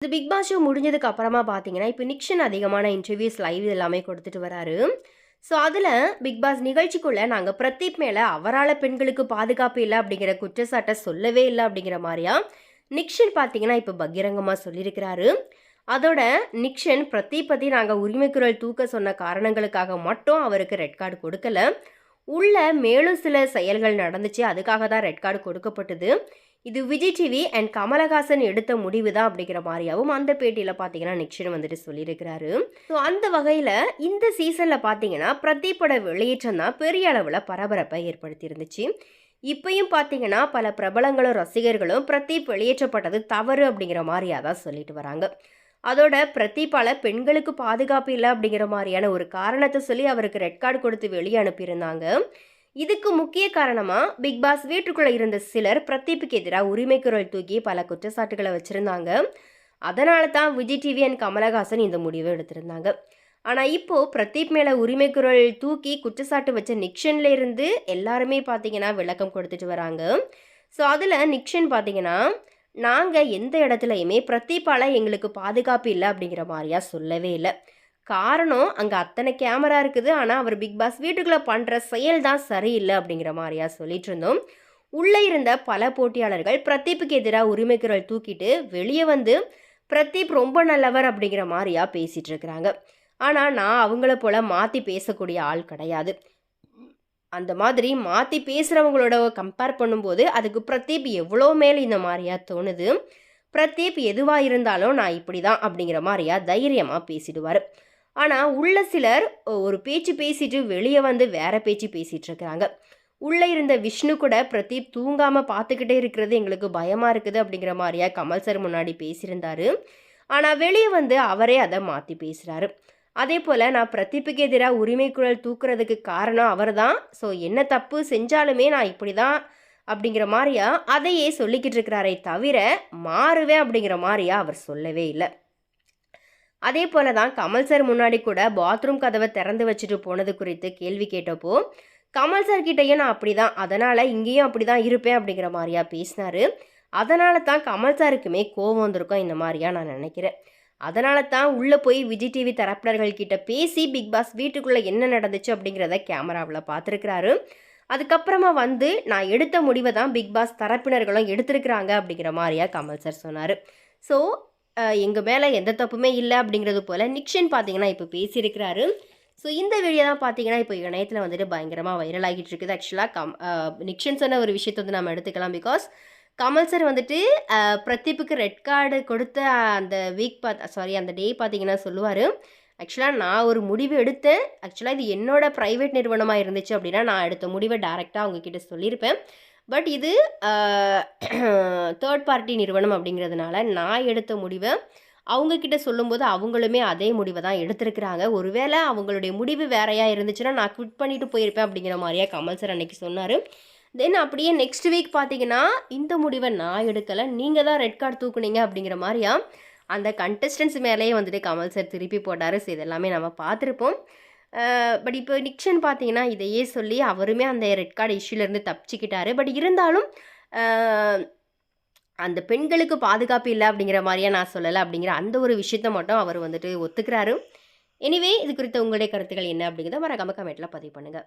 இந்த big Boss show முடிஞ்சதுக்கு அப்புறமா பார்த்தீங்கன்னா இப்போ நிக்ஷன் அதிகமான இன்டர்வியூஸ் லைவ் எல்லாமே கொடுத்துட்டு வராரு. ஸோ அதில் பிக் பாஸ் நிகழ்ச்சிக்குள்ளே நாங்கள் பிரதீப் மேலே அவரால் பெண்களுக்கு பாதுகாப்பு இல்லை அப்படிங்கிற குற்றச்சாட்டை சொல்லவே இல்லை அப்படிங்கிற மாதிரியா நிக்ஷன் பார்த்தீங்கன்னா இப்போ பகிரங்கமாக சொல்லியிருக்கிறாரு. அதோட நிக்ஷன் பிரதீப் பற்றி நாங்கள் உரிமைக்குரல் தூக்க சொன்ன காரணங்களுக்காக மட்டும் அவருக்கு ரெட் கார்டு கொடுக்கல. உள்ள மேலும் சில செயல்கள் நடந்துச்சு அதுக்காக தான் ரெட் கார்டு கொடுக்கப்பட்டது. இது விஜய் டிவி அண்ட் கமலஹாசன் எடுத்த முடிவு தான் அப்படிங்கிற மாதிரியாவும் அந்த பேட்டியில் பார்த்தீங்கன்னா நெக்ஸ்ட் வந்துட்டு சொல்லியிருக்கிறாரு. ஸோ அந்த வகையில் இந்த சீசனில் பார்த்தீங்கன்னா பிரதீப்போட வெளியேற்றம் தான் பெரிய அளவில் பரபரப்பை ஏற்படுத்தி இருந்துச்சு பார்த்தீங்கன்னா பல பிரபலங்களும் ரசிகர்களும் பிரதீப் வெளியேற்றப்பட்டது தவறு அப்படிங்கிற மாதிரியாக தான் சொல்லிட்டு வராங்க. அதோட பிரதீப்பால பெண்களுக்கு பாதுகாப்பு இல்லை அப்படிங்கிற மாதிரியான ஒரு காரணத்தை சொல்லி அவருக்கு ரெட் கார்டு கொடுத்து வெளியே அனுப்பியிருந்தாங்க. இதுக்கு முக்கிய காரணமாக பிக் பாஸ் வீட்டுக்குள்ளே இருந்த சிலர் பிரதீப்புக்கு எதிராக உரிமை குரல் தூக்கி பல குற்றச்சாட்டுகளை வச்சுருந்தாங்க. அதனால தான் விஜய் டிவி அண்ட் கமலஹாசன் இந்த முடிவை எடுத்திருந்தாங்க. ஆனால் இப்போது பிரதீப் மேலே உரிமை குரல் தூக்கி குற்றச்சாட்டு வச்ச நிக்ஷனில் இருந்து எல்லாருமே பார்த்தீங்கன்னா விளக்கம் கொடுத்துட்டு வராங்க. ஸோ அதில் நிக்ஷன் பார்த்தீங்கன்னா நாங்கள் எந்த இடத்துலையுமே பிரதீப்பால் எங்களுக்கு பாதுகாப்பு இல்லை அப்படிங்கிற மாதிரியா சொல்லவே இல்லை. காரணம் அங்கே அத்தனை கேமரா இருக்குது. ஆனால் அவர் பிக் பாஸ் வீட்டுக்குள்ளே பண்ணுற செயல் தான் சரியில்லை அப்படிங்கிற மாதிரியா சொல்லிட்டு இருந்தோம். உள்ளே இருந்த பல போட்டியாளர்கள் பிரதீப்புக்கு எதிராக உரிமைக்குரல் தூக்கிட்டு வெளியே வந்து பிரதீப் ரொம்ப நல்லவர் அப்படிங்கிற மாதிரியா பேசிகிட்டு இருக்கிறாங்க. ஆனால் நான் அவங்கள போல் மாற்றி பேசக்கூடிய ஆள் கிடையாது. அந்த மாதிரி மாற்றி பேசுகிறவங்களோட கம்பேர் பண்ணும்போது அதுக்கு பிரதீப் எவ்வளோ மேல் இந்த மாதிரியா தோணுது. பிரதீப் எதுவாக இருந்தாலும் நான் இப்படி தான் அப்படிங்கிற மாதிரியா தைரியமாக பேசிடுவார். ஆனால் உள்ள சிலர் ஒரு பேச்சு பேசிட்டு வெளியே வந்து வேற பேச்சு பேசிகிட்டு இருக்கிறாங்க உள்ளே இருந்த விஷ்ணு கூட பிரதீப் தூங்காமல் பார்த்துக்கிட்டே இருக்கிறது எங்களுக்கு பயமாக இருக்குது அப்படிங்கிற மாதிரியா கமல் சார் முன்னாடி பேசியிருந்தாரு. ஆனால் வெளியே வந்து அவரே அதை மாற்றி பேசுகிறாரு அதே போல் நான் பிரதீப்புக்கு எதிராக உரிமை குரல் தூக்குறதுக்கு காரணம் அவர் தான் ஸோ என்ன தப்பு செஞ்சாலுமே நான் இப்படி தான் அப்படிங்கிற மாதிரியா அதையே சொல்லிக்கிட்டு இருக்கிறாரே தவிர மாறுவேன் அப்படிங்கிற மாதிரியா அவர் சொல்லவே இல்லை. அதே போல தான் கமல் சார் முன்னாடி கூட பாத்ரூம் கதவை திறந்து வச்சுட்டு போனது குறித்து கேள்வி கேட்டப்போ கமல் சார் கிட்டேயும் நான் அப்படி தான் அதனால் இங்கேயும் அப்படி தான் இருப்பேன் அப்படிங்கிற மாதிரியா பேசினார். அதனால தான் கமல் சாருக்குமே கோவம் வந்திருக்கும் இந்த மாதிரியா நான் நினைக்கிறேன். அதனால தான் உள்ளே போய் விஜய் டிவி தரப்பினர்கள் கிட்ட பேசி பிக் பாஸ் வீட்டுக்குள்ளே என்ன நடந்துச்சு அப்படிங்கிறத கேமராவில் பார்த்துருக்குறாரு. அதுக்கப்புறமா வந்து நான் எடுத்த முடிவை தான் பிக் பாஸ் தரப்பினர்களும் எடுத்திருக்கிறாங்க அப்படிங்கிற மாதிரியா கமல் சார் சொன்னார். ஸோ எங்கள் மேலே எந்த தப்புமே இல்லை அப்படிங்கிறது போல் நிக்ஷன் பார்த்தீங்கன்னா இப்போ பேசியிருக்கிறாரு. ஸோ இந்த வீடியோ தான் பார்த்தீங்கன்னா இப்போ இணையத்தில் வந்துட்டு பயங்கரமாக வைரல் ஆகிட்டு இருக்குது. ஆக்சுவலாக கம் நிக்ஷன் சொன்ன ஒரு விஷயத்தை வந்து நம்ம எடுத்துக்கலாம் பிகாஸ் கமல் சார் வந்துட்டு பிரதீப்புக்கு ரெட் கார்டு கொடுத்த அந்த வீக் பார்த்து சாரி அந்த டே பார்த்தீங்கன்னா சொல்லுவார். ஆக்சுவலாக நான் ஒரு முடிவு எடுத்தேன். ஆக்சுவலாக இது என்னோட ப்ரைவேட் நிறுவனமாக இருந்துச்சு அப்படின்னா நான் எடுத்த முடிவை டேரெக்டாக அவங்கக்கிட்ட சொல்லியிருப்பேன். பட் இது தேர்ட் பார்ட்டி நிறுவனம் அப்படிங்கிறதுனால நான் எடுத்த முடிவை அவங்கக்கிட்ட சொல்லும்போது அவங்களுமே அதே முடிவை தான் எடுத்திருக்கிறாங்க. ஒருவேளை அவங்களுடைய முடிவு வேறையாக இருந்துச்சுன்னா நான் குவிட் பண்ணிட்டு போயிருப்பேன் அப்படிங்கிற மாதிரியா கமல் சார் அன்னைக்கு சொன்னார். தென் அப்படியே நெக்ஸ்ட் வீக் பார்த்தீங்கன்னா இந்த முடிவை நான் எடுக்கலை நீங்கள் தான் ரெட் கார்டு தூக்குனீங்க அப்படிங்கிற மாதிரியா அந்த கண்டஸ்டன்ஸ் மேலேயே வந்துட்டு கமல் சார் திருப்பி போட்டார். ஸோ இதெல்லாமே நம்ம பார்த்துருப்போம். பட் இப்போ நிக்ஷன் பார்த்தீங்கன்னா இதையே சொல்லி அவருமே அந்த ரெட் கார்டு இஷ்யூலேருந்து தப்பிச்சுக்கிட்டாரு. பட் இருந்தாலும் அந்த பெண்களுக்கு பாதுகாப்பு இல்லை அப்படிங்கிற மாதிரியே நான் சொல்லலை அப்படிங்கிற அந்த ஒரு விஷயத்த மட்டும் அவர் வந்துட்டு ஒத்துக்கிறாரு. எனிவே இது குறித்த உங்களுடைய கருத்துக்கள் என்ன அப்படிங்கிறத மறக்காம கமெண்ட்டில் பதிவு பண்ணுங்கள்